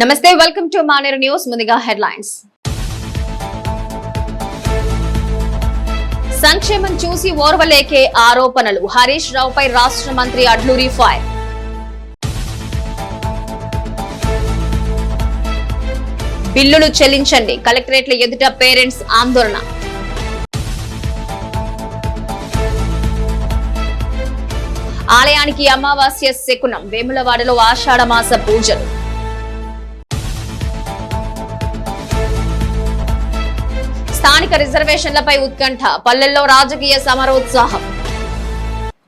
నమస్తే welcome to Maner news ముందుగా headlines. సంక్షేమం చూసి ఓర్వలేకే ఆరోపణలు. హరీష్ రావుపై రాష్ట్ర మంత్రి అడ్లూరి ఫైర్ బిల్లులు చెల్లించండి. కలెక్టరేట్ల ఎదుట పేరెంట్స్ ఆందోళన. ఆలయానికి అమావాస్య శకునం. వేములవాడలో ఆషాఢమాస పూజలు. స్థానిక రిజర్వేషన్లపై ఉత్కంఠ పల్లెల్లో రాజకీయ సమరోత్సాహం.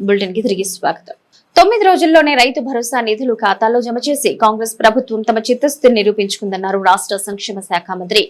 బులెటిన్కి తిరిగి స్వాగతం. తొమ్మిది రోజుల్లోనే రైతు భరోసా నిధులు ఖాతాలో జమ చేసి కాంగ్రెస్ ప్రభుత్వం తమ చిత్తస్థితిని నిరూపించుకుందన్నారు రాష్ట్ర సంక్షేమ శాఖ మంత్రి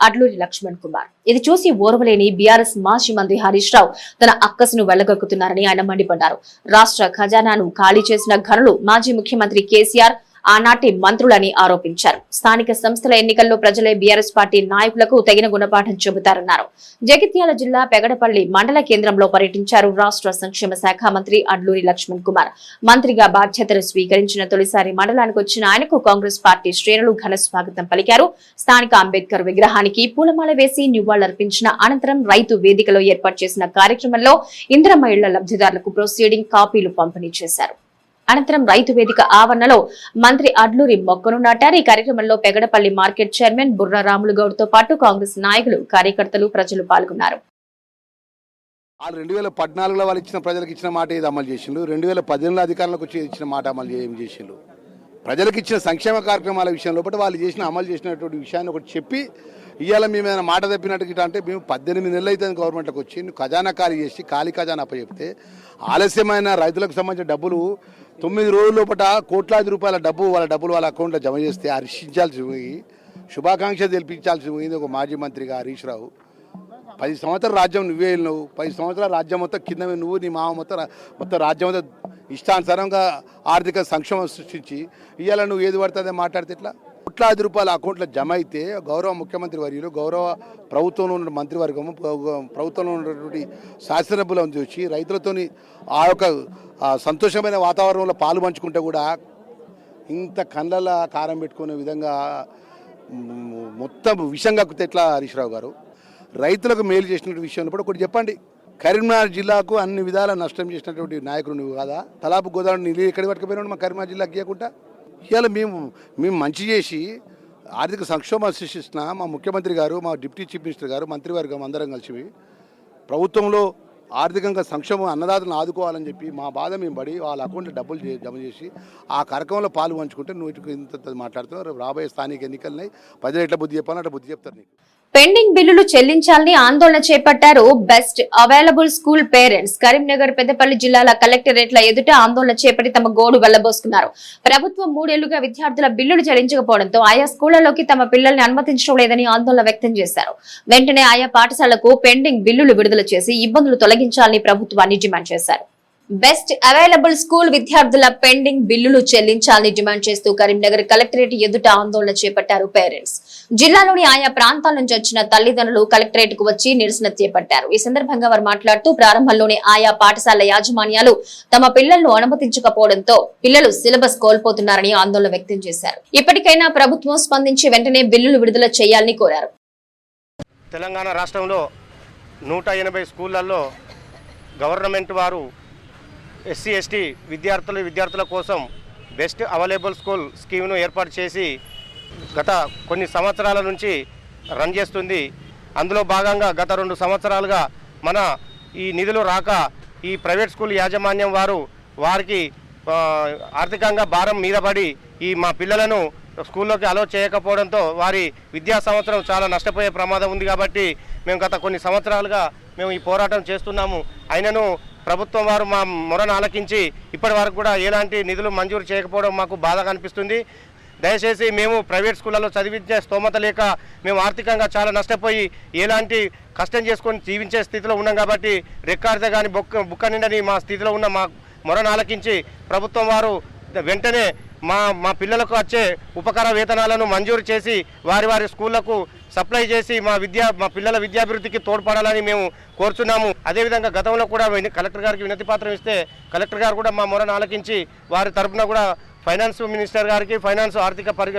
అడ్లూరి లక్ష్మణ్ కుమార్. ఇది చూసి ఓర్వలేని బీఆర్ఎస్ మాజీ మంత్రి హరీష్ రావు తన అక్కసును వెళ్ళగక్కుతున్నారని ఆయన మండిపడ్డారు. రాష్ట్ర ఖజానాను ఖాళీ చేసిన ఘనులు మాజీ ముఖ్యమంత్రి కేసీఆర్ ఆనాటి మంత్రులని ఆరోపించారు. స్థానిక సంస్థల ఎన్నికల్లో ప్రజలే బీఆర్ఎస్ పార్టీ నాయకులకు తగిన గుణపాఠం చెబుతారన్నారు. జగిత్యాల జిల్లా పెగడపల్లి మండల కేంద్రంలో పర్యటించారు రాష్ట్ర సంక్షేమ శాఖ మంత్రి అడ్లూరి లక్ష్మణ్ కుమార్. మంత్రిగా బాధ్యతలు స్వీకరించిన తొలిసారి మండలానికి వచ్చిన ఆయనకు కాంగ్రెస్ పార్టీ శ్రేణులు ఘన స్వాగతం పలికారు. స్థానిక అంబేద్కర్ విగ్రహానికి పూలమాల వేసి నివాళులర్పించిన అనంతరం రైతు వేదికలో ఏర్పాటు చేసిన కార్యక్రమంలో ఇంద్రమహిళ ఇళ్ళ లబ్ధిదారులకు ప్రొసీడింగ్ కాపీలు పంపిణీ చేశారు. అనంతరం రైతు వేదిక ఆవరణలో మంత్రి అడ్లూరి మొక్కను నాటారు. ఈ కార్యక్రమంలో పెగడపల్లి మార్కెట్ చైర్మన్ బుర్రా రాములు గౌడ్తో పాటు కాంగ్రెస్ నాయకులు కార్యకర్తలు ప్రజలు పాల్గొన్నారు. వాళ్ళు రెండు వేల పద్నాలుగులో వాళ్ళు ఇచ్చిన ప్రజలకు ఇచ్చిన మాట ఇది అమలు చేసిండు రెండు వేల పద్దెనిమిది అధికారులకు వచ్చి ఇచ్చిన మాట అమలు ఏం చేసిండు ప్రజలకు ఇచ్చిన సంక్షేమ కార్యక్రమాల విషయంలో బట్టి వాళ్ళు చేసిన అమలు చేసినటువంటి విషయాన్ని ఒకటి చెప్పి ఇవాళ మేము ఏమైనా మాట తప్పినట్టు అంటే మేము పద్దెనిమిది నెలలు అయితే గవర్నమెంట్కి వచ్చి ఖజానా ఖాళీ చేసి ఖాళీ ఖజానా అప్పచెప్తే ఆలస్యమైన రైతులకు సంబంధించిన డబ్బులు తొమ్మిది రోజుల లోపల కోట్లాది రూపాయల డబ్బు వాళ్ళ డబ్బులు వాళ్ళ అకౌంట్లో జమ చేస్తే హర్షించాల్సి పోయి శుభాకాంక్ష తెలిపించాల్సి పోయింది ఒక మాజీ మంత్రిగా హరీష్ రావు. పది సంవత్సరాల రాజ్యం నువ్వే వెళ్ళినావు. పది సంవత్సరాల రాజ్యం మొత్తం కింద నువ్వు నీ మామ మొత్తం మొత్తం రాజ్యం మొత్తం ఇష్టానుసారంగా ఆర్థిక సంక్షేమం సృష్టించి ఇవాళ నువ్వు ఏది పడుతుందో మాట్లాడితే ఎట్లా? కోట్లాది రూపాయల అకౌంట్లో జమ అయితే గౌరవ ముఖ్యమంత్రి వర్యులు గౌరవ ప్రభుత్వంలో ఉన్న మంత్రివర్గము ప్రభుత్వంలో ఉన్నటువంటి శాసనసభ్యులను చూసి రైతులతోని ఆ యొక్క సంతోషమైన వాతావరణంలో పాలు పంచుకుంటే కూడా ఇంత కళ్ళల కారం పెట్టుకునే విధంగా మొత్తం విషం కక్కితే ఎట్లా హరీష్ రావు గారు. రైతులకు మేలు చేసినటువంటి విషయంలో కూడా ఒకటి చెప్పండి. కరీంనగర్ జిల్లాకు అన్ని విధాల నష్టం చేసినటువంటి నాయకుడు నువ్వు కదా? తలాపు గోదావరి నీళ్ళు ఎక్కడ పట్టుకుపోయినాడు మా కరీంనగర్ జిల్లాకి ఇవ్వకుండా ఇవాళ మేము మేము మంచి చేసి ఆర్థిక సంక్షోభం సృష్టిస్తున్న మా ముఖ్యమంత్రి గారు మా డిప్యూటీ చీఫ్ మినిస్టర్ గారు మంత్రివర్గం అందరం కలిసి ప్రభుత్వంలో ఆర్థికంగా సంక్షేమం అన్నదాతలను ఆదుకోవాలని చెప్పి మా బాధ మేము పడి వాళ్ళ అకౌంట్లో డబ్బులు జమ చేసి ఆ కార్యక్రమంలో పాలు పంచుకుంటే నువ్వు ఇంత మాట్లాడుతున్నావు. రాబోయే స్థానిక ఎన్నికలున్నాయి ప్రజలు ఎట్లా బుద్ధి చెప్పాలని అట్లా బుద్ధి చెప్తారు నీకు. పెండింగ్ బిల్లులు చెల్లించాలని ఆందోళన చేపట్టారు best available school parents. Karimnagar Peddapalli జిల్లాల కలెక్టరేట్ల ఎదుట ఆందోళన చేపట్టి తమ గోడు వెళ్ళబోసుకున్నారు. ప్రభుత్వం మూడేళ్ళుగా విద్యార్థుల బిల్లులు చెల్లించకపోవడంతో ఆయా స్కూళ్ళలోకి తమ పిల్లల్ని అనుమతించడం లేదని ఆందోళన వ్యక్తం చేశారు. వెంటనే ఆయా పాఠశాలకు పెండింగ్ బిల్లులు విడుదల చేసి ఇబ్బందులు తొలగించాలని ప్రభుత్వాన్ని డిమాండ్ చేశారు. బెస్ట్ అవైలబుల్ స్కూల్ విద్యార్థుల పెండింగ్ బిల్లులు చెల్లించాలని డిమాండ్ చేస్తూ కరీంనగర్ కలెక్టరేట్ ఎదుట ఆందోళన చేపట్టారు పేరెంట్స్. జిల్లాలోని ఆయా ప్రాంతాల నుంచి వచ్చిన తల్లిదండ్రులు కలెక్టరేట్కు వచ్చి నిరసన చేపట్టారు. ఈ సందర్భంగా వారు మాట్లాడుతూ ప్రారంభంలోనే ఆయా పాఠశాల యాజమాన్యాలు తమ పిల్లలను అనుమతించకపోవడంతో పిల్లలు సిలబస్ కోల్పోతున్నారని ఆందోళన వ్యక్తం చేశారు. ఇప్పటికైనా ప్రభుత్వం స్పందించి వెంటనే బిల్లులు విడుదల చేయాలని కోరారు. తెలంగాణ రాష్ట్రంలో నూట ఎనభై స్కూళ్ళలో గవర్నమెంట్ వారు ఎస్సీ ఎస్టీ విద్యార్థులు విద్యార్థుల కోసం బెస్ట్ అవైలబుల్ స్కూల్ స్కీమ్ను ఏర్పాటు చేసి గత కొన్ని సంవత్సరాల నుంచి రన్ చేస్తుంది. అందులో భాగంగా గత రెండు సంవత్సరాలుగా మన ఈ నిధులు రాక ఈ ప్రైవేట్ స్కూల్ యాజమాన్యం వారు వారికి ఆర్థికంగా భారం మీద పడి ఈ మా పిల్లలను స్కూల్లోకి అలో చేయకపోవడంతో వారి విద్యా సంవత్సరం చాలా నష్టపోయే ప్రమాదం ఉంది కాబట్టి మేము గత కొన్ని సంవత్సరాలుగా మేము ఈ పోరాటం చేస్తున్నాము. అయినను ప్రభుత్వం వారు మా మొరను ఆలకించి ఇప్పటి వరకు కూడా ఎలాంటి నిధులు మంజూరు చేయకపోవడం మాకు బాధగా అనిపిస్తుంది. దయచేసి మేము ప్రైవేట్ స్కూళ్ళలో చదివించే స్తోమత లేక మేము ఆర్థికంగా చాలా నష్టపోయి ఎలాంటి కష్టం చేసుకొని జీవించే స్థితిలో ఉన్నాం కాబట్టి రెక్కాడితే కానీ బొక్క బుక్క నిండని మా స్థితిలో ఉన్న మా మొరను ఆలకించి ప్రభుత్వం వారు వెంటనే మా మా పిల్లలకు వచ్చే ఉపకార వేతనాలను మంజూరు చేసి వారి వారి స్కూళ్ళకు సప్లై చేసి మా విద్యా మా పిల్లల విద్యాభివృద్ధికి తోడ్పడాలని మేము కోరుచున్నాము. అదేవిధంగా గతంలో కూడా కలెక్టర్ గారికి వినతి పత్రం ఇస్తే కలెక్టర్ గారు కూడా మా మొరను ఆలకించి వారి తరపున కూడా ఫైనాన్స్ మినిస్టర్ గారికి ఫైనాన్స్ ఆర్థిక పరి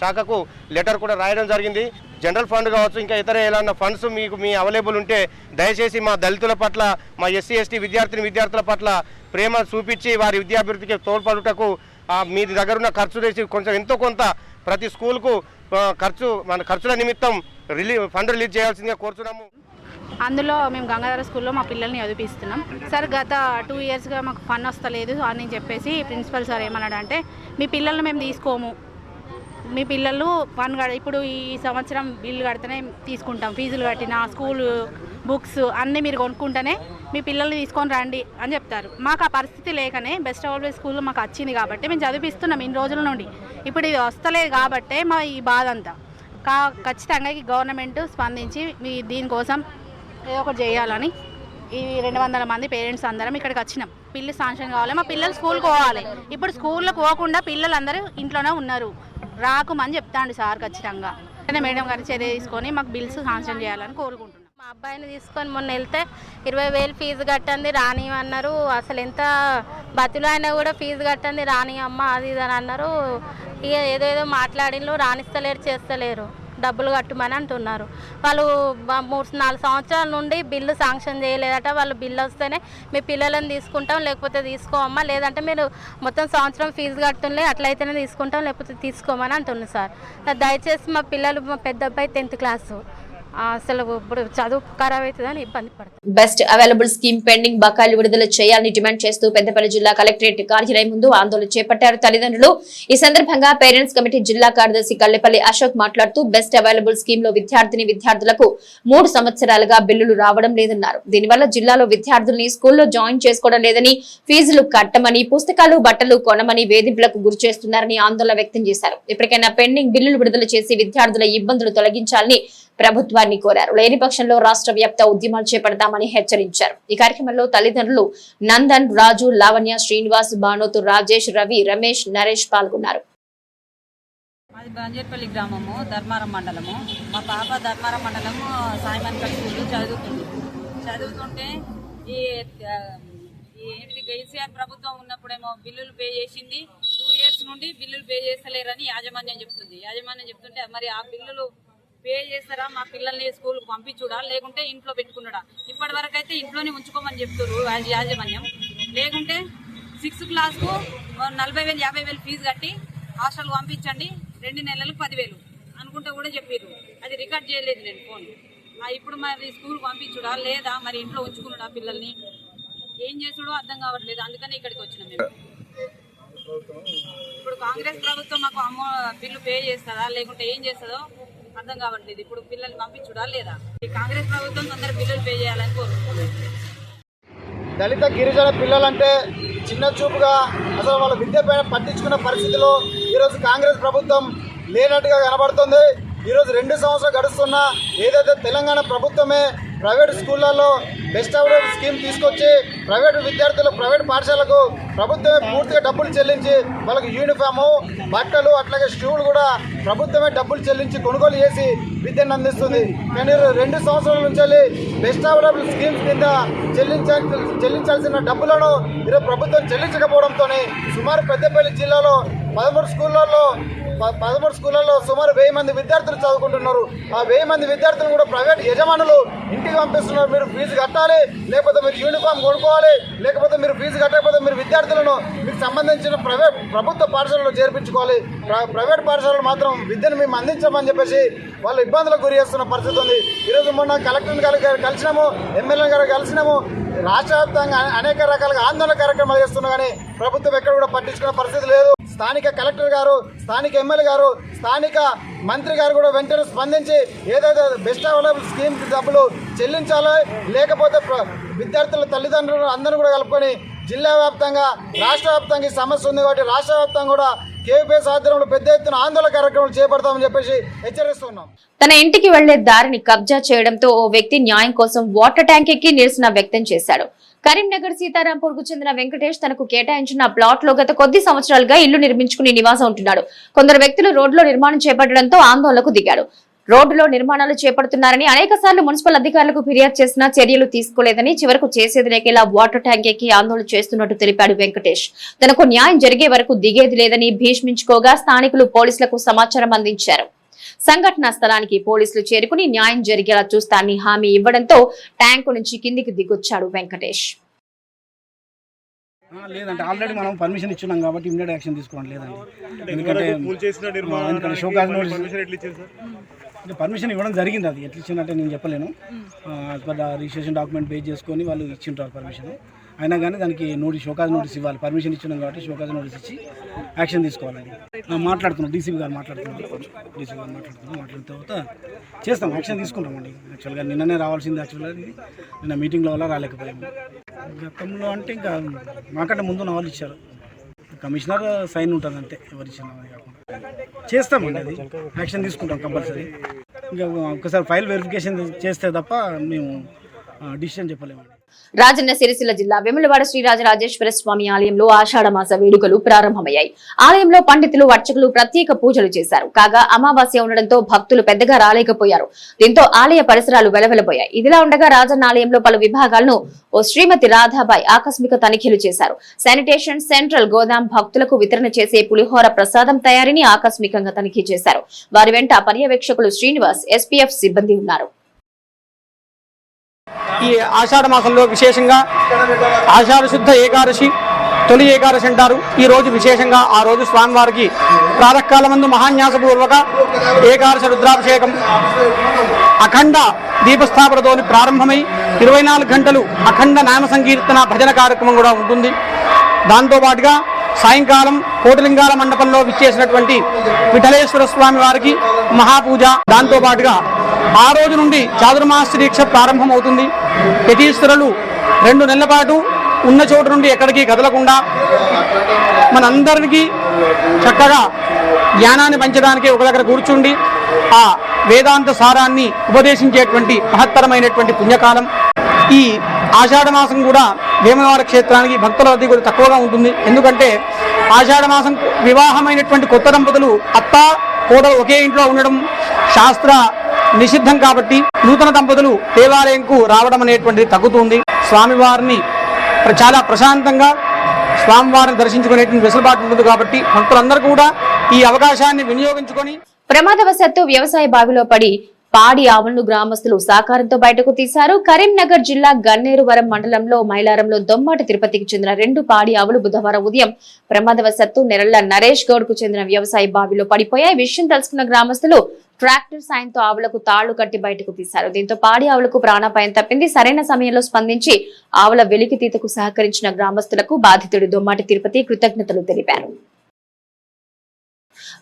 శాఖకు లెటర్ కూడా రాయడం జరిగింది. జనరల్ ఫండ్ కావచ్చు ఇంకా ఇతర ఏదైనా ఫండ్స్ మీకు మీ అవైలబుల్ ఉంటే దయచేసి మా దళితుల పట్ల మా ఎస్సీ ఎస్టీ విద్యార్థిని విద్యార్థుల పట్ల ప్రేమ చూపించి వారి విద్యాభివృద్ధికి తోడ్పడుటకు మీ దగ్గర ఉన్న ఖర్చు చేసి కొంచెం ఎంతో కొంత ప్రతి స్కూల్కు ఖర్చు మన ఖర్చుల నిమిత్తం రిలీ ఫండ్ రిలీజ్ చేయాల్సిందిగా కోరుతున్నాము అందులో మేము గంగాధర స్కూల్లో మా పిల్లల్ని చదివిస్తున్నాం సార్ గత టూ ఇయర్స్గా మాకు ఫన్ వస్తలేదు అని చెప్పేసి ప్రిన్సిపల్ సార్ ఏమన్నాడంటే మీ పిల్లల్ని మేము తీసుకోము. మీ పిల్లలు ఫన్ కడ ఇప్పుడు ఈ సంవత్సరం బిల్లు కడితేనే తీసుకుంటాం. ఫీజులు కట్టిన స్కూల్ బుక్స్ అన్నీ మీరు కొనుక్కుంటేనే మీ పిల్లల్ని తీసుకొని రండి అని చెప్తారు. మాకు ఆ పరిస్థితి లేకనే బెస్ట్ అవైలబుల్ స్కూల్ మాకు వచ్చింది కాబట్టి మేము చదివిస్తున్నాం ఇన్ని రోజుల నుండి. ఇప్పుడు ఇది వస్తలేదు కాబట్టే మా ఈ బాధ అంతా. కా ఖచ్చితంగా ఈ గవర్నమెంట్ స్పందించి మీ దీనికోసం ఏదో ఒకటి చేయాలని ఈ రెండు వందల మంది పేరెంట్స్ అందరం ఇక్కడికి వచ్చినాం. పిల్లలు శాంక్షన్ కావాలి మా పిల్లలు స్కూల్కి పోవాలి. ఇప్పుడు స్కూల్కి పోకుండా పిల్లలందరూ ఇంట్లోనే ఉన్నారు. రాకుమని చెప్తాండు సార్ ఖచ్చితంగా. మేడం గారి చర్య తీసుకొని మాకు బిల్స్ సాంక్షన్ చేయాలని కోరుకుంటున్నాం. మా అబ్బాయిని తీసుకొని మొన్న వెళ్తే ఇరవై వేలు ఫీజు కట్టండి రాని అన్నారు అసలు ఎంత బతులు అయినా కూడా ఫీజు కట్టండి రాని అమ్మ అది ఇది అని అన్నారు. ఇక ఏదో ఏదో మాట్లాడిన్లు రాణిస్తలేరు చేస్తలేరు. డబ్బులు కట్టమని అంటున్నారు. వాళ్ళు మూడు నాలుగు సంవత్సరాల నుండి బిల్లు శాంక్షన్ చేయలేదట. వాళ్ళు బిల్లు వస్తేనే మీ పిల్లలను తీసుకుంటాం లేకపోతే తీసుకోమమ్మా లేదంటే మీరు మొత్తం సంవత్సరం ఫీజు కడుతుండే అట్లయితేనే తీసుకుంటాం లేకపోతే తీసుకోమని అంటున్నారు సార్. దయచేసి మా పిల్లలు మా పెద్ద అబ్బాయి టెన్త్ క్లాసు. అసలు ఇప్పుడు చదువు ఖరాబ్ అవుతుందని ఇబ్బంది పడుతుంది బెస్ట్ అవైలబుల్ స్కీమ్ పెండింగ్ బకాయిలు విడుదల చేయాలని డిమాండ్ చేస్తూ పెద్దపల్లి జిల్లా కలెక్టరేట్ కార్యాలయం ముందు ఆందోళన చేపట్టారు తల్లిదండ్రులు. ఈ సందర్భంగా పేరెంట్స్ కమిటీ జిల్లా కార్యదర్శి కల్లెపల్లి అశోక్ మాట్లాడుతూ బెస్ట్ అవైలబుల్ స్కీమ్లో విద్యార్థిని విద్యార్థులకు మూడు సంవత్సరాలుగా బిల్లులు రావడం లేదన్నారు. దీనివల్ల జిల్లాలో విద్యార్థుల్ని స్కూల్లో జాయిన్ చేసుకోవడం లేదని ఫీజులు కట్టమని పుస్తకాలు బట్టలు కొనమని వేధింపులకు గురి చేస్తున్నారని ఆందోళన వ్యక్తం చేశారు. ఇప్పటికైనా పెండింగ్ బిల్లులు విడుదల చేసి విద్యార్థుల ఇబ్బందులు తొలగించాలని ప్రభుత్వాన్ని కోరారు. లేని పక్షంలో రాష్ట్ర వ్యాప్త ఉద్యమాలు చేపడతామని హెచ్చరించారు. ఈ కార్యక్రమంలో తల్లిదండ్రులు నందన్ రాజు లావణ్య శ్రీనివాస్ భానోతు రాజేష్ రవి రమేష్ నరేష్ పాల్గొన్నారు. మాది బంజేపల్లి గ్రామము ధర్మారం మండలము. మా పాప ధర్మారం మండలము సాయిమన్కర్ స్కూల్ చదువుతుంది. చదువుతుంటే ఈ ఆ, ఈ ఏంటి కేసీఆర్ ప్రభుత్వం ఉన్నప్పుడేమో బిల్లులు పే చేసింది. టూ ఇయర్స్ నుండి బిల్లులు పే చేస్తలేరని యాజమాన్యం చెప్తుంది. యాజమాన్యం చెప్తుంటే మరి ఆ బిల్లులు పే చేస్తారా? మా పిల్లల్ని స్కూల్కి పంపించుడా? లేకుంటే ఇంట్లో పెట్టుకున్నాడా? ఇప్పటి వరకు అయితే ఇంట్లోనే ఉంచుకోమని చెప్తారు యాజమాన్యం. లేకుంటే సిక్స్త్ క్లాస్కు నలభై వేలు యాభై వేలు ఫీజు కట్టి హాస్టల్ పంపించండి. రెండు నెలలకు పదివేలు అనుకుంటే కూడా చెప్పారు అది రికార్డ్ చేయలేదు నేను ఫోన్. ఇప్పుడు మరి స్కూల్ పంపించుడా? లేదా మరి ఇంట్లో ఉంచుకున్నాడా పిల్లల్ని? ఏం చేసుడో అర్థం కావట్లేదు. అందుకని ఇక్కడికి వచ్చినాం మేము. ఇప్పుడు కాంగ్రెస్ ప్రభుత్వం మాకు అమ్మ బిల్లు పే చేస్తుందా? లేకుంటే ఏం చేస్తుందో అర్థం కావట్లేదు. ఇప్పుడు పిల్లల్ని పంపించుడా లేదా? ఈ కాంగ్రెస్ ప్రభుత్వం తొందర బిల్లులు పే చేయాలని కోరుకుంటున్నాం దళిత గిరిజన పిల్లలంటే చిన్న చూపుగా అసలు వాళ్ళ విద్య పైన పట్టించుకున్న పరిస్థితిలో ఈరోజు కాంగ్రెస్ ప్రభుత్వం లేనట్టుగా కనబడుతుంది. ఈరోజు రెండు సంవత్సరాలు గడుస్తున్నా ఏదైతే తెలంగాణ ప్రభుత్వమే ప్రైవేట్ స్కూళ్ళల్లో బెస్ట్ అవైలబుల్ స్కీమ్ తీసుకొచ్చి ప్రైవేట్ విద్యార్థులు ప్రైవేట్ పాఠశాలకు ప్రభుత్వమే పూర్తిగా డబ్బులు చెల్లించి వాళ్ళకి యూనిఫాము బట్టలు అట్లాగే షూలు కూడా ప్రభుత్వమే డబ్బులు చెల్లించి కొనుగోలు చేసి విద్యను అందిస్తుంది. కానీ రెండు సంవత్సరాల నుంచి బెస్ట్ అవైలబుల్ స్కీమ్స్ కింద చెల్లించా చెల్లించాల్సిన డబ్బులను ఈరోజు ప్రభుత్వం చెల్లించకపోవడంతో సుమారు పెద్దపల్లి జిల్లాలో పదమూడు స్కూళ్ళల్లో పదమూడు స్కూళ్ళల్లో సుమారు వెయ్యి మంది విద్యార్థులు చదువుకుంటున్నారు. ఆ వెయ్యి మంది విద్యార్థులు కూడా ప్రైవేట్ యజమానులు ఇంటికి పంపిస్తున్నారు. మీరు ఫీజు కట్టాలి లేకపోతే మీరు యూనిఫామ్ కొనుక్కోవాలి లేకపోతే మీరు ఫీజు కట్టకపోతే మీరు విద్యార్థులను మీకు సంబంధించిన ప్రైవేట్ ప్రభుత్వ పాఠశాలలో చేర్పించుకోవాలి. ప్ర- ప్రైవేట్ పాఠశాలలు మాత్రం విద్యను మేము అందించమని చెప్పేసి వాళ్ళు ఇబ్బందులకు గురి చేస్తున్న పరిస్థితి ఉంది. ఈరోజు మొన్న కలెక్టర్ గారు కలిసినాము ఎమ్మెల్యే గారు కలిసినాము. రాష్ట్ర వ్యాప్తంగా అనేక రకాలుగా ఆందోళన కార్యక్రమాలు చేస్తున్నా కానీ ప్రభుత్వం ఎక్కడ కూడా పట్టించుకునే పరిస్థితి లేదు. స్థానిక కలెక్టర్ గారు స్థానిక ఎమ్మెల్యే గారు స్థానిక మంత్రి గారు కూడా వెంటనే స్పందించి ఏదైతే బెస్ట్ అవైలబుల్ స్కీమ్ డబ్బులు చెల్లించాలో లేకపోతే విద్యార్థుల తల్లిదండ్రులు అందరూ కూడా కలుపుకొని జిల్లా వ్యాప్తంగా రాష్ట్ర వ్యాప్తంగా ఈ సమస్య ఉంది కాబట్టి రాష్ట్ర వ్యాప్తంగా కూడా ఆధ్వర్యంలో పెద్ద ఎత్తున ఆందోళన కార్యక్రమాలు చేపడతామని చెప్పేసి హెచ్చరిస్తున్నాం. తన ఇంటికి వెళ్ళే దారిని కబ్జా చేయడంతో ఓ వ్యక్తి న్యాయం కోసం వాటర్ ట్యాంక్ ఎక్కి నిరసన వ్యక్తం చేశాడు. కరీంనగర్ సీతారాంపూర్కు చెందిన వెంకటేష్ తనకు కేటాయించిన ప్లాట్లో గత కొద్ది సంవత్సరాలుగా ఇల్లు నిర్మించుకుని నివాసం ఉంటున్నాడు. కొందరు వ్యక్తులు రోడ్లో నిర్మాణం చేపట్టడంతో ఆందోళనకు దిగాడు. రోడ్డులో నిర్మాణాలు చేపడుతున్నారని అనేక సార్లు మున్సిపల్ అధికారులకు ఫిర్యాదు చేసినా చర్యలు తీసుకోలేదని చివరకు చేసేది లేకేలా వాటర్ ట్యాంక్ ఎక్కి ఆందోళన చేస్తున్నట్టు తెలిపాడు వెంకటేష్. తనకు న్యాయం జరిగే వరకు దిగేది లేదని భీష్మించుకోగా స్థానికులు పోలీసులకు సమాచారం అందించారు. సంఘటనా స్థలానికి పోలీసులు చేరుకుని న్యాయం జరిగేలా చూస్తానని హామీ ఇవ్వడంతో ట్యాంకు నుంచి కిందికి దిగొచ్చాడు వెంకటేష్. ఆ, లేదంటే ఆల్రెడీ మనం పర్మిషన్ ఇచ్చున్నాం కాబట్టి ఇమ్మీడియట్ యాక్షన్ తీసుకోవడం లేదండి. ఎందుకంటే ఆ, ఎందుకంటే షోకాజ్ నోటీస్ అంటే పర్మిషన్ ఇవ్వడం జరిగింది అది. ఎట్లా ఇచ్చిందంటే నేను చెప్పలేను. రిజిస్ట్రేషన్ డాక్యుమెంట్ బేస్ చేసుకొని వాళ్ళు ఇచ్చింటారు పర్మిషన్ అయినా కానీ దానికి నోటీస్ షోకాజ్ నోటీస్ ఇవ్వాలి. పర్మిషన్ ఇచ్చినాం కాబట్టి షోకాజ్ నోటీస్ ఇచ్చి యాక్షన్ తీసుకోవాలండి. మాట్లాడుతున్నాం. డీసీపీ గారు మాట్లాడుతున్నారు. డీసీపీ గారు మాట్లాడుతున్నాం మాట్లాడిన తర్వాత చేస్తాం. యాక్షన్ తీసుకుంటామండి. యాక్చువల్గా నిన్ననే రావాల్సింది యాక్చువల్గా నిన్న మీటింగ్లో వల్ల రాలేకపోయాము. గతంలో అంటే ఇంకా మాకంటే ముందు వాళ్ళు ఇచ్చారు. కమిషనర్ సైన్ ఉంటుంది అంతే ఎవరు ఇచ్చిన కాకుండా. చేస్తామండి అది. యాక్షన్ తీసుకుంటాం కంపల్సరీ. ఇంకా ఒకసారి ఫైల్ వెరిఫికేషన్ చేస్తే తప్ప మేము డిసిషన్ చెప్పలేమండి. రాజన్న సిరిసిల్ల జిల్లా వెములవాడ శ్రీరాజరాజేశ్వర స్వామి ఆలయంలో ఆషాఢ మాస వేడుకలు ప్రారంభమయ్యాయి. ఆలయంలో పండితులు అర్చకులు ప్రత్యేక పూజలు చేశారు. కాగా అమావాస్య ఉండడంతో భక్తులు పెద్దగా రాలేకపోయారు. దీంతో ఆలయ పరిసరాలు వెలవెలబోయాయి. ఇదిలా ఉండగా రాజన్న ఆలయంలో పలు విభాగాలను ఓ శ్రీమతి రాధాబాయ్ ఆకస్మిక తనిఖీలు చేశారు. శానిటేషన్ సెంట్రల్ గోదాం భక్తులకు వితరణ చేసే పులిహోర ప్రసాదం తయారీని ఆకస్మికంగా తనిఖీ చేశారు. వారి వెంట పర్యవేక్షకులు శ్రీనివాస్ ఎస్పీఎఫ్ సిబ్బంది ఉన్నారు. ఈ ఆషాఢ మాసంలో విశేషంగా ఆషాఢ శుద్ధ ఏకాదశి తొలి ఏకాదశి అంటారు. ఈ రోజు విశేషంగా ఆ రోజు స్వామివారికి ప్రాతకాలమందు మహాన్యాసపూర్వక ఏకాదశ రుద్రాభిషేకం. అఖండ దీపస్థాపనతోని ప్రారంభమై ఇరవై నాలుగు గంటలు అఖండ నామ సంకీర్తన భజన కార్యక్రమం కూడా ఉంటుంది. దాంతోపాటుగా సాయంకాలం కోటిలింగాల మండపంలో విచ్చేసినటువంటి విఠలేశ్వర స్వామి వారికి మహాపూజ. దాంతో పాటుగా ఆ రోజు నుండి చాతుర్మాస దీక్ష ప్రారంభమవుతుంది. యతీశ్వరులు రెండు నెలల పాటు ఉన్న చోటు నుండి ఎక్కడికి కదలకుండా మనందరికీ చక్కగా జ్ఞానాన్ని పెంచడానికి ఒక దగ్గర కూర్చుండి ఆ వేదాంత సారాన్ని ఉపదేశించేటువంటి మహత్తరమైనటువంటి పుణ్యకాలం. ఈ ఆషాఢ మాసం కూడా వేమనవాడ క్షేత్రానికి భక్తుల రద్దీ కూడా తక్కువగా ఉంటుంది. ఎందుకంటే ఆషాఢ మాసం వివాహమైనటువంటి కొత్త దంపతులు అత్త కోడలు ఒకే ఇంట్లో ఉండడం శాస్త్ర నిషిద్ధం కాబట్టి నూతన దంపతులు దేవాలయంకు రావడం అనేటువంటిది తగ్గుతుంది. స్వామివారిని చాలా ప్రశాంతంగా స్వామివారిని దర్శించుకునేటువంటి వెసులుబాటు ఉంటుంది కాబట్టి భక్తులందరూ కూడా ఈ అవకాశాన్ని వినియోగించుకొని ప్రమాదవశాత్తు వ్యవసాయ బావిలో పడి పాడి ఆవులను గ్రామస్తులు సహకారంతో బయటకు తీశారు. కరీంనగర్ జిల్లా గన్నేరువరం మండలంలో మైలారంలో దొమ్మాట తిరుపతికి చెందిన రెండు పాడి ఆవులు బుధవారం ఉదయం ప్రమాదవశాత్తు నెరళ్ళ నరేష్ గౌడ్కు చెందిన వ్యవసాయ బావిలో పడిపోయాయి. విషయం తెలుసుకున్న గ్రామస్తులు ట్రాక్టర్ సాయంతో ఆవులకు తాళ్ళు కట్టి బయటకు తీశారు. దీంతో పాడి ఆవులకు ప్రాణాపాయం తప్పింది. సరైన సమయంలో స్పందించి ఆవుల వెలికితీతకు సహకరించిన గ్రామస్తులకు బాధితుడు దొమ్మాటి తిరుపతి కృతజ్ఞతలు తెలిపారు.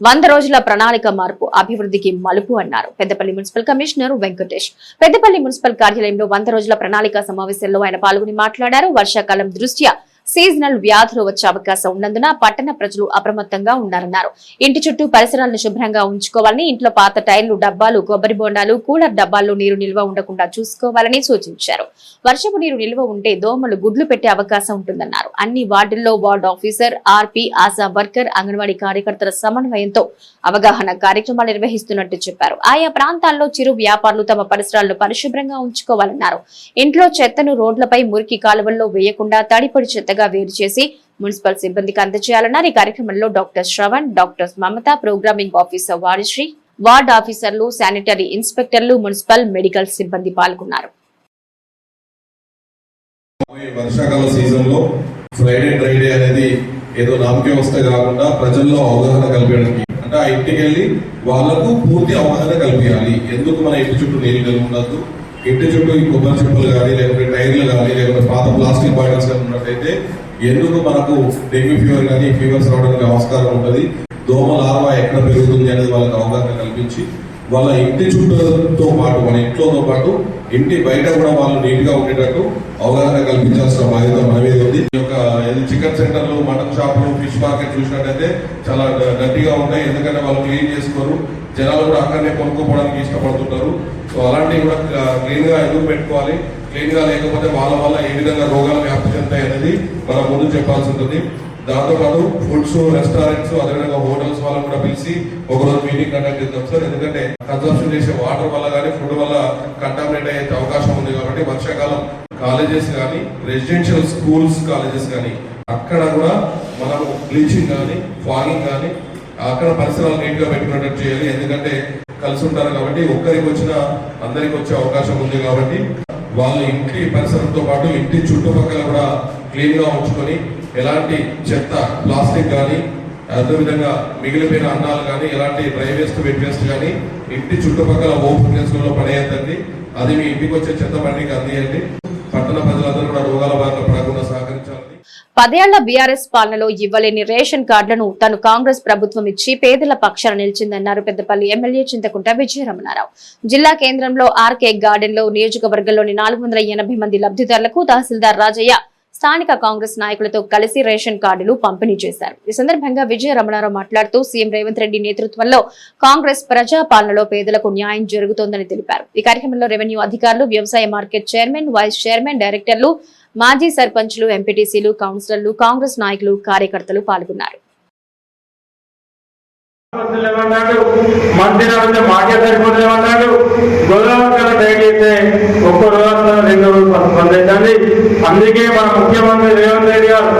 వంద రోజుల ప్రణాళిక మార్పు అభివృద్ధికి మలుపు అన్నారు. Peddapalli municipal commissioner Venkatesh. Peddapalli municipal కార్యాలయంలో వంద రోజుల ప్రణాళిక సమావేశంలో ఆయన పాల్గొని మాట్లాడారు. వర్షాకాలం దృష్ట్యా సీజనల్ వ్యాధులు వచ్చే అవకాశం ఉన్నందున పట్టణ ప్రజలు అప్రమత్తంగా ఉండాలన్నారు ఇంటి చుట్టూ పరిసరాలను శుభ్రంగా ఉంచుకోవాలని ఇంట్లో పాత టైర్లు డబ్బాలు కొబ్బరి బొండాలు కూలర్ డబ్బాల్లో నీరు నిల్వ ఉండకుండా చూసుకోవాలని సూచించారు. వర్షపు నీరు నిల్వ ఉంటే దోమలు గుడ్లు పెట్టే అవకాశం ఉంటుందన్నారు. అన్ని వార్డుల్లో ward officer RP Asha worker Anganwadi కార్యకర్తల సమన్వయంతో అవగాహన కార్యక్రమాలు నిర్వహిస్తున్నట్టు చెప్పారు. ఆయా ప్రాంతాల్లో చిరు వ్యాపారులు తమ పరిసరాలను పరిశుభ్రంగా ఉంచుకోవాలన్నారు. ఇంట్లో చెత్తను రోడ్లపై మురికి కాలువల్లో వేయకుండా తడిపడి చెత్త చెత్తగా వేరు చేసి మున్సిపల్ సిబ్బందికి అందజేయాలన్నారు. ఈ కార్యక్రమంలో doctor Shravan doctor Mamata programming officer వారిశ్రీ ward ఆఫీసర్లు శానిటరీ ఇన్స్పెక్టర్లు మున్సిపల్ మెడికల్ సిబ్బంది పాల్గొన్నారు. వర్షాకాల సీజన్ ఫ్రైడే డ్రై అనేది ఏదో నామకే వస్తే కాకుండా ప్రజల్లో అవగాహన కల్పించడానికి అంటే ఆ ఇంటికి వెళ్ళి వాళ్ళకు పూర్తి అవగాహన కల్పించాలి ఎందుకు మన ఇంటి చుట్టూ నీళ్ళు నిల్వ ఉండద్దు? ఇంటి చుట్టూ ఈ కొబ్బరి చెప్పులు కానీ లేకపోతే టైర్లు కానీ లేకపోతే పాత ప్లాస్టిక్ బాటిల్స్ కానీ ఉన్నట్టయితే ఎందుకు మనకు డెంగ్యూ ఫీవర్ కానీ ఫీవర్స్ రావడానికి ఆస్కారం ఉంటుంది? దోమ లార్వా ఎక్కడ పెరుగుతుంది అనేది వాళ్ళకి అవగాహన కల్పించి వాళ్ళ ఇంటి చుట్టూతో పాటు మన ఇంట్లోతో పాటు ఇంటి బయట కూడా వాళ్ళు నీట్గా ఉండేటట్టు అవగాహన కల్పించాల్సిన బాధ్యత మన ఉంది. ఈ యొక్క చికెన్ సెంటర్లు మటన్ షాపులు ఫిష్ మార్కెట్ చూసినట్టయితే చాలా గట్టిగా ఉంటాయి. ఎందుకంటే వాళ్ళు క్లీన్ చేసుకోరు. జనాలు కూడా అక్కడనే కొనుక్కోపోవడానికి ఇష్టపడుతుంటారు. సో అలాంటివి కూడా క్లీన్గా ఎదురు ఎందుకు పెట్టుకోవాలి? క్లీన్గా లేకపోతే వాళ్ళ వల్ల ఏ విధంగా రోగాలు వ్యాప్తి చెందుతాయి అనేది మనం ముందు చెప్పాల్సి ఉంటుంది. దాంతోపాటు ఫుడ్స్ రెస్టారెంట్స్ అదేవిధంగా హోటల్స్ వాళ్ళని కూడా పిలిచి ఒక రోజు మీటింగ్ కండక్ట్ చేద్దాం సార్. ఎందుకంటే కన్సంప్షన్ చేసే వాటర్ వల్ల కానీ ఫుడ్ వల్ల కంటామినేట్ అయ్యే అవకాశం ఉంది కాబట్టి వర్షాకాలం కాలేజెస్ కానీ రెసిడెన్షియల్ స్కూల్స్ కాలేజెస్ కానీ అక్కడ కూడా మనం బ్లీచింగ్ కానీ ఫాగింగ్ కానీ అక్కడ పరిసరాలు నీట్గా పెట్టుకున్నట్టు చేయాలి. ఎందుకంటే కలిసి ఉంటారు కాబట్టి ఒక్కరికి వచ్చిన అందరికి వచ్చే అవకాశం ఉంది కాబట్టి వాళ్ళ ఇంటి పరిసరంతో పాటు ఇంటి చుట్టుపక్కల కూడా క్లీన్గా ఉంచుకొని ఎలాంటి చెత్త ప్లాస్టిక్ కానీ అదేవిధంగా మిగిలిపోయిన అన్నాలు కానీ ఎలాంటి డ్రై వేస్ట్ వెట్ వేస్ట్ కానీ ఇంటి చుట్టుపక్కల ఓపెన్ ప్లేస్లలో పడేయద్దండి. అది మీ ఇంటికి వచ్చే చెత్త పండికి అందియండి. పట్టణ ప్రజలందరూ కూడా రోగాల బారిన పడకుండా పదేళ్ళ బీఆర్ఎస్ పాలనలో ఇవ్వలేని రేషన్ కార్డులను తను కాంగ్రెస్ ప్రభుత్వం ఇచ్చి పేదల పక్షాన నిలిచిందన్నారు పెద్దపల్లి ఎమ్మెల్యే చింతకుంట విజయరమణారావు. జిల్లా కేంద్రంలో ఆర్కే గార్డెన్లో నియోజకవర్గంలోని నాలుగు వందల ఎనభై మంది లబ్ధిదారులకు తహసీల్దార్ రాజయ్య స్థానిక కాంగ్రెస్ నాయకులతో కలిసి రేషన్ కార్డులు పంపిణీ చేశారు. ఈ సందర్భంగా విజయ రమణారావు మాట్లాడుతూ సీఎం రేవంత్ రెడ్డి నేతృత్వంలో కాంగ్రెస్ ప్రజాపాలనలో పేదలకు న్యాయం జరుగుతోందని తెలిపారు. ఈ కార్యక్రమంలో రెవెన్యూ అధికారులు వ్యవసాయ మార్కెట్ చైర్మన్ వైస్ చైర్మన్ డైరెక్టర్లు మాజీ సర్పంచ్లు ఎంపీటీసీలు కౌన్సిలర్లు కాంగ్రెస్ నాయకులు కార్యకర్తలు పాల్గొన్నారు. లేవన్నాడు మంత్రి అయితే మాకే సరిపోతుంది గోదావరి డైరీ అయితే ఒక్క రోజు రెండు రోజులు స్పందించండి అందుకే మన ముఖ్యమంత్రి రేవంత్ రెడ్డి గారు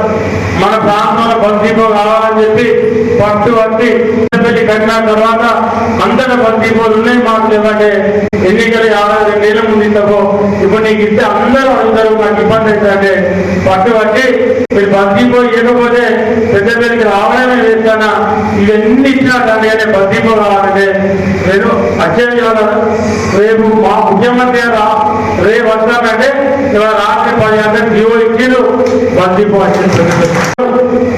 మన ప్రాంతంలో బస్దీపో కావాలని చెప్పి పట్టు వచ్చి పెళ్ళి కట్టిన తర్వాత అందరి బస్దీపోలు ఉన్నాయి మాకు లేదంటే ఎన్నికలు యాభై రెండేళ్ళ ముందు ఇప్పుడు నీకు ఇస్తే అందరూ అందరూ నాకు ఇబ్బంది అవుతుందంటే పట్టు వచ్చి మీరు బస్దీపో ఇవ్వకపోతే పెద్ద పెద్దకి రావడమే వేస్తానా ఇవన్నీ ఇచ్చినా దాన్ని కానీ బస్దీపో కావాలంటే నేను అత్యవసర రేపు మా ముఖ్యమంత్రి గారు రేపు వస్తామంటే ఇవాళ రాత్రి పది గంటలకు జీవో ఇచ్చిండు బస్దీపో వచ్చింది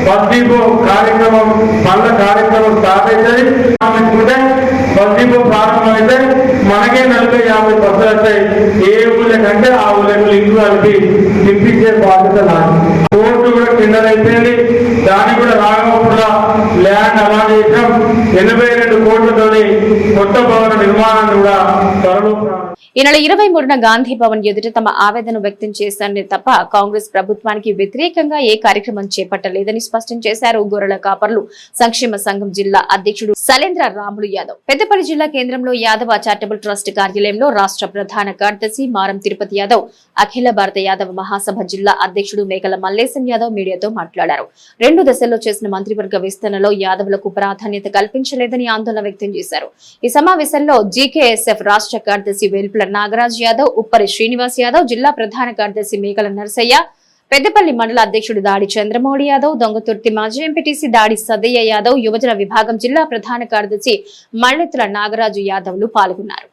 బస్దీపో కార్యక్రమం మళ్ళా కార్యక్రమం స్టార్ట్ అవుతుంది అనుకుంటే బస్దీపో ప్రారంభమైతే మనకే నలభై యాభై బస్సులు వస్తాయి. ఏ ఊళ్ళకంటే ఆ ఊళ్ళకు లింక్ కలిపి నింపించే బాధ్యత నాకు కోర్టు కూడా టెండర్ అయిపోయింది దానికి కూడా రాఘవపుర ల్యాండ్ అలా చేసాం ఎనభై రెండు కోట్లతోని కొత్త భవన నిర్మాణాన్ని కూడా త్వరలో ప్రారంభిస్తాం. ఈ నెల ఇరవై మూడున గాంధీ భవన్ ఎదుట తమ ఆవేదన వ్యక్తం చేశారని తప్ప కాంగ్రెస్ ప్రభుత్వానికి వ్యతిరేకంగా ఏ కార్యక్రమం చేపట్టలేదని స్పష్టం చేశారు గొర్రెల కాపర్లు. సంక్షేమ సంఘం జిల్లా అధ్యక్షుడు సలేంద్ర రాములు యాదవ్. పెద్దపల్లి జిల్లా కేంద్రంలో యాదవ చారిటబుల్ ట్రస్ట్ కార్యాలయంలో రాష్ట్ర ప్రధాన కార్యదర్శి మారం తిరుపతి యాదవ్ అఖిల భారత యాదవ మహాసభ జిల్లా అధ్యక్షుడు మేకల మల్లేశం యాదవ్ మీడియాతో మాట్లాడారు. రెండు దశల్లో చేసిన మంత్రివర్గ విస్తరణలో యాదవులకు ప్రాధాన్యత కల్పించలేదని ఆందోళన వ్యక్తం చేశారు. ఈ సమావేశంలో జీకేఎస్ఎఫ్ రాష్ట్ర కార్యదర్శి వేల్పుల నాగరాజ్ యాదవ్ ఉప్పరి శ్రీనివాస్ యాదవ్ జిల్లా ప్రధాన కార్యదర్శి మేకల నరసయ్య పెద్దపల్లి మండల అధ్యక్షుడు దాడి చంద్రమౌళి యాదవ్ దొంగతుర్తి మాజీ ఎంపీటీసీ దాడి సదయ్య యాదవ్ యువజన విభాగం జిల్లా ప్రధాన కార్యదర్శి మల్లెత్తుల నాగరాజు యాదవ్లు పాల్గొన్నారు.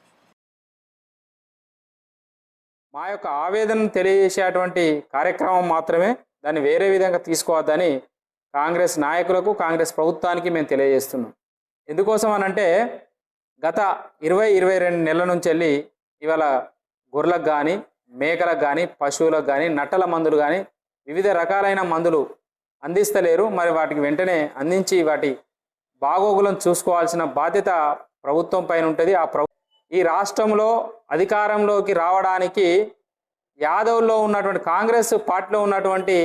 మా యొక్క ఆవేదనను తెలియజేసేటువంటి కార్యక్రమం మాత్రమే దాన్ని వేరే విధంగా తీసుకోవద్దని కాంగ్రెస్ నాయకులకు కాంగ్రెస్ ప్రభుత్వానికి మేము తెలియజేస్తున్నాం. ఎందుకోసం అనంటే గత ఇరవై ఇరవై రెండు నెలల నుంచి వెళ్ళి ఇవాళ గొర్రెలకు కానీ మేకలకు కానీ పశువులకు కానీ నట్టల మందులు కానీ వివిధ రకాలైన మందులు అందిస్తలేరు. మరి వాటికి వెంటనే అందించి వాటి బాగోగులను చూసుకోవాల్సిన బాధ్యత ప్రభుత్వం పైన ఉంటుంది. ఆ ప్రభు ఈ రాష్ట్రంలో అధికారంలోకి రావడానికి యాదవుల్లో ఉన్నటువంటి కాంగ్రెస్ పార్టీలో ఉన్నటువంటి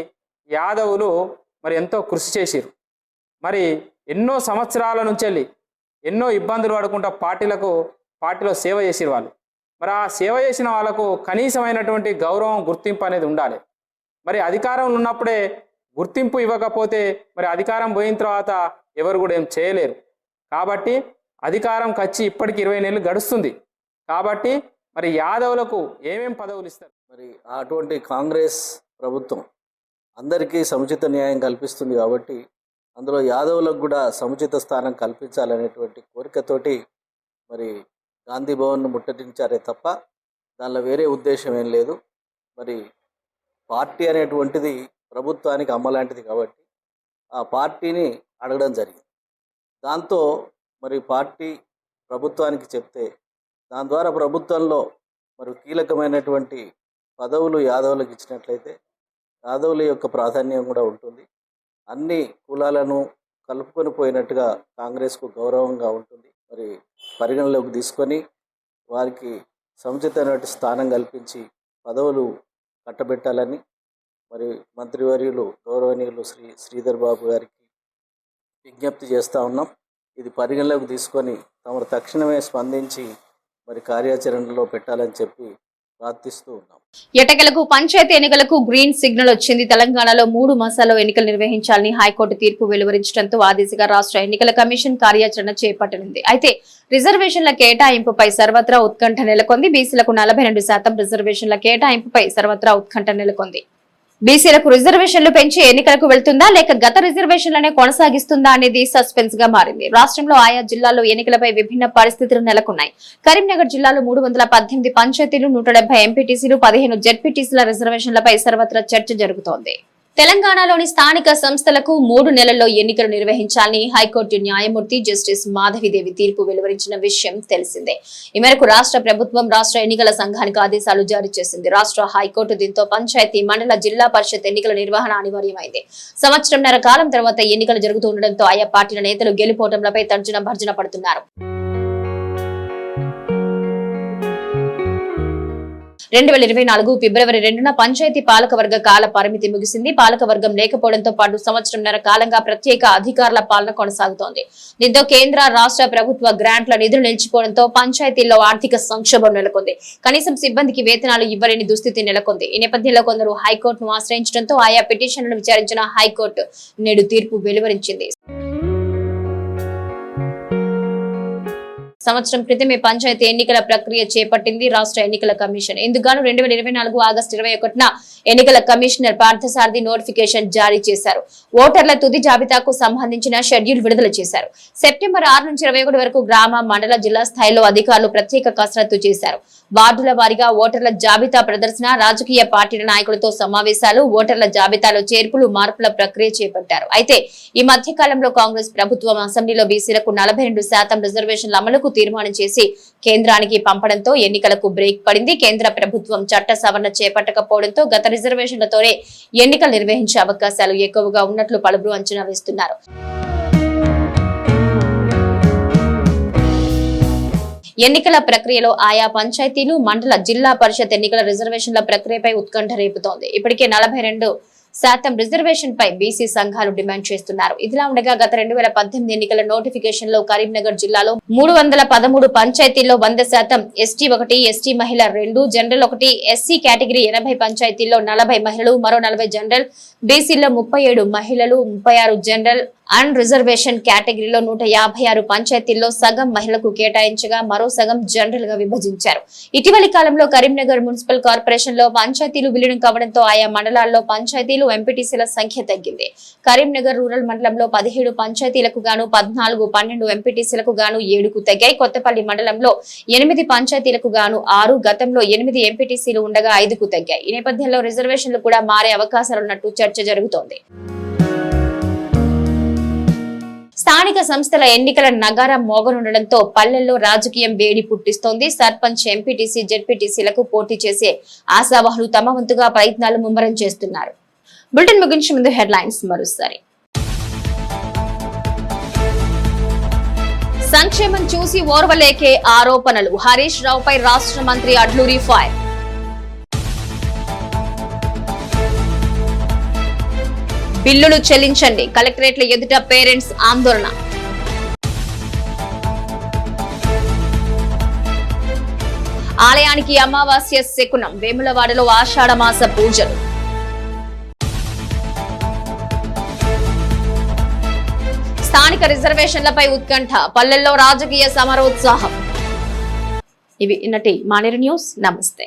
యాదవులు మరి ఎంతో కృషి చేసిరు మరి ఎన్నో సంవత్సరాల నుంచి వెళ్ళి ఎన్నో ఇబ్బందులు పడుకుంటా పార్టీలకు పార్టీలో సేవ చేసిరు వాళ్ళు. మరి ఆ సేవ చేసిన వాళ్ళకు కనీసమైనటువంటి గౌరవం గుర్తింపు అనేది ఉండాలి. మరి అధికారంలో ఉన్నప్పుడే గుర్తింపు ఇవ్వకపోతే మరి అధికారం పోయిన తర్వాత ఎవరు కూడా ఏం చేయలేరు. కాబట్టి అధికారం కచ్చి ఇప్పటికి ఇరవై నెలలు గడుస్తుంది. కాబట్టి మరి యాదవులకు ఏమేం పదవులు ఇస్తారు? మరి అటువంటి కాంగ్రెస్ ప్రభుత్వం అందరికీ సముచిత న్యాయం కల్పిస్తుంది కాబట్టి అందులో యాదవులకు కూడా సముచిత స్థానం కల్పించాలనేటువంటి కోరికతోటి మరి గాంధీ భవన్ను ముట్టడించారే తప్ప దానిలో వేరే ఉద్దేశం ఏం లేదు. మరి పార్టీ అనేటువంటిది ప్రభుత్వానికి అమ్మలాంటిది కాబట్టి ఆ పార్టీని అడగడం జరిగింది. దాంతో మరి పార్టీ ప్రభుత్వానికి చెప్తే దాని ద్వారా ప్రభుత్వంలో మరి కీలకమైనటువంటి పదవులు యాదవులకు ఇచ్చినట్లయితే యాదవుల యొక్క ప్రాధాన్యం కూడా ఉంటుంది. అన్ని కులాలను కలుపుకొని పోయినట్టుగా కాంగ్రెస్కు గౌరవంగా ఉంటుంది. మరి పరిగణలోకి తీసుకొని వారికి సముచితమైన స్థానం కల్పించి పదవులు కట్టబెట్టాలని మరి మంత్రివర్యులు గౌరవనీయులు శ్రీ శ్రీధర్ బాబు గారికి విజ్ఞప్తి చేస్తూ ఉన్నాం. ఇది పరిగణలోకి తీసుకొని తమరు తక్షణమే స్పందించి మరి కార్యాచరణలో పెట్టాలని చెప్పి ప్రార్థిస్తూ ఉన్నాం. ఎటకెలకు పంచాయతీ ఎన్నికలకు గ్రీన్ సిగ్నల్ వచ్చింది. తెలంగాణలో మూడు మాసాల్లో ఎన్నికలు నిర్వహించాలని హైకోర్టు తీర్పు వెలువరించడంతో ఆ దిశగా రాష్ట్ర ఎన్నికల కమిషన్ కార్యాచరణ చేపట్టనుంది. అయితే రిజర్వేషన్ల కేటాయింపుపై సర్వత్రా ఉత్కంఠ నెలకొంది. బీసీలకు నలభై రెండు శాతం రిజర్వేషన్ల కేటాయింపుపై సర్వత్రా ఉత్కంఠ నెలకొంది. బీసీలకు రిజర్వేషన్లు పెంచి ఎన్నికలకు వెళ్తుందా లేక గత రిజర్వేషన్లనే కొనసాగిస్తుందా అనేది సస్పెన్స్గా మారింది. రాష్ట్రంలో ఆయా జిల్లాల్లో ఎన్నికలపై విభిన్న పరిస్థితులు నెలకొన్నాయి. కరీంనగర్ జిల్లాలో మూడు వందల పద్దెనిమిది పంచాయతీలు నూట డెబ్బై ఎంపీటీసీలు పదిహేను జెడ్పీటీసీల రిజర్వేషన్లపై సర్వత్రా చర్చ జరుగుతోంది. తెలంగాణలోని స్థానిక సంస్థలకు మూడు నెలల్లో ఎన్నికలు నిర్వహించాలని హైకోర్టు న్యాయమూర్తి జస్టిస్ మాధవిదేవి తీర్పు వెలువరించిన విషయం తెలిసిందే. ఈ మేరకు రాష్ట్ర ప్రభుత్వం రాష్ట్ర ఎన్నికల సంఘానికి ఆదేశాలు జారీ చేసింది. రాష్ట్ర హైకోర్టు దీంతో పంచాయతీ మండల జిల్లా పరిషత్ ఎన్నికల నిర్వహణ అనివార్యమైంది. సంవత్సరంన్నర కాలం తర్వాత ఎన్నికలు జరుగుతూ ఆయా పార్టీల నేతలు గెలుపోటంలపై తర్జన భర్జన పడుతున్నారు. రెండు వేల ఇరవై నాలుగు ఫిబ్రవరి రెండున పంచాయతీ పాలకవర్గ కాల పరిమితి ముగిసింది. పాలకవర్గం లేకపోవడంతో పాటు సంవత్సరంన్నర కాలంగా ప్రత్యేక అధికారుల పాలన కొనసాగుతోంది. దీంతో కేంద్ర రాష్ట్ర ప్రభుత్వ గ్రాంట్ల నిధులు నిలిచిపోవడంతో పంచాయతీల్లో ఆర్థిక సంక్షోభం నెలకొంది. కనీసం సిబ్బందికి వేతనాలు ఇవ్వలేని దుస్థితి నెలకొంది. ఈ నేపథ్యంలో కొందరు హైకోర్టును ఆశ్రయించడంతో ఆయా పిటిషన్లను విచారించిన హైకోర్టు నేడు తీర్పు వెలువరించింది. సంవత్సరం క్రితమే పంచాయతీ ఎన్నికల ప్రక్రియ చేపట్టింది రాష్ట్ర ఎన్నికల కమిషన్. ఇందుగాను రెండు వేల ఇరవై నాలుగు ఆగస్టు ఇరవై ఒకటిన ఎన్నికల కమిషనర్ పార్థసారథి నోటిఫికేషన్ జారీ చేశారు. ఓటర్ల తుది జాబితాకు సంబంధించిన షెడ్యూల్ విడుదల చేశారు. సెప్టెంబర్ ఆరు నుంచి ఇరవై వరకు గ్రామ మండల జిల్లా స్థాయిలో అధికారులు ప్రత్యేక కసరత్తు చేశారు. వార్డుల వారీగా ఓటర్ల జాబితా ప్రదర్శన రాజకీయ పార్టీల నాయకులతో సమావేశాలు ఓటర్ల జాబితాలో చేర్పులు మార్పుల ప్రక్రియ చేపట్టారు. అయితే ఈ మధ్య కాలంలో కాంగ్రెస్ ప్రభుత్వం అసెంబ్లీలో బీసీలకు నలభై రెండు శాతం రిజర్వేషన్ల అమలుకు తీర్మానం చేసి కేంద్రానికి పంపడంతో ఎన్నికలకు బ్రేక్ పడింది. కేంద్ర ప్రభుత్వం చట్ట సవరణ చేపట్టకపోవడంతో గత రిజర్వేషన్లతోనే ఎన్నికలు నిర్వహించే అవకాశాలు ఎక్కువగా ఉన్నట్లు పలువురు అంచనా వేస్తున్నారు. ఎన్నికల ప్రక్రియలో ఆయా పంచాయతీలు మండల జిల్లా పరిషత్ ఎన్నికల రిజర్వేషన్ల ప్రక్రియపై ఉత్కంఠ రేపుతోంది. ఇప్పటికే నలభై రెండు శాతం రిజర్వేషన్ పై బీసీ సంఘాలు డిమాండ్ చేస్తున్నారు. ఇదిలా ఉండగా గత రెండు వేల పద్దెనిమిది ఎన్నికల నోటిఫికేషన్లో కరీంనగర్ జిల్లాలో మూడు వందల పదమూడు పంచాయతీల్లో వంద శాతం ఎస్టీ ఒకటి ఎస్టీ మహిళ రెండు జనరల్ ఒకటి ఎస్సీ కేటగిరీ ఎనభై పంచాయతీల్లో నలభై మహిళలు మరో నలభై జనరల్ బీసీలో ముప్పై ఏడు మహిళలు ముప్పై ఆరు జనరల్ అన్ రిజర్వేషన్ కేటగిరీలో నూట యాభై ఆరు పంచాయతీల్లో సగం మహిళలకు కేటాయించగా మరో సగం జనరల్గా విభజించారు. ఇటీవలి కాలంలో కరీంనగర్ మున్సిపల్ కార్పొరేషన్లో పంచాయతీలు విలీనం కావడంతో ఆయా మండలాల్లో పంచాయతీలు ఎంపీటీసీల సంఖ్య తగ్గింది. కరీంనగర్ రూరల్ మండలంలో పదిహేడు పంచాయతీలకు గాను పద్నాలుగు పన్నెండు ఎంపీటీసీలకు గాను ఏడుకు తగ్గాయి. కొత్తపల్లి మండలంలో ఎనిమిది పంచాయతీలకు గాను ఆరు గతంలో ఎనిమిది ఎంపీటీసీలు ఉండగా ఐదుకు తగ్గాయి. ఈ నేపథ్యంలో రిజర్వేషన్లు కూడా మారే అవకాశాలున్నట్టు చర్చ జరుగుతోంది. స్థానిక సంస్థల ఎన్నికల నగారం మోగనుండడంతో పల్లెల్లో రాజకీయం వేడి పుట్టిస్తోంది. సర్పంచ్ ఎంపీటీసీ జెడ్పీటీసీలకు పోటీ చేసే ఆశావాహులు తమ వంతుగా ప్రయత్నాలు ముమ్మరం చేస్తున్నారు. బులెటిన్ ముగించే ముందు హెడ్లైన్స్ మరోసారి. సంక్షేమం చూసి ఓర్వలేకే ఆరోపణలు. హరీష్ రావుపై రాష్ట్ర మంత్రి అడ్లూరి ఫైర్. బిల్లులు చెల్లించండి. కలెక్టరేట్ల ఎదుట పేరెంట్స్ ఆందోళన. ఆలయానికి అమావాస్య శకునం. వేములవాడలో ఆషాఢమాస పూజలు. స్థానిక రిజర్వేషన్లపై ఉత్కంఠ. పల్లెల్లో రాజకీయ సమరోత్సాహం. ఇవి ఇన్నటి మానేరు న్యూస్. నమస్తే.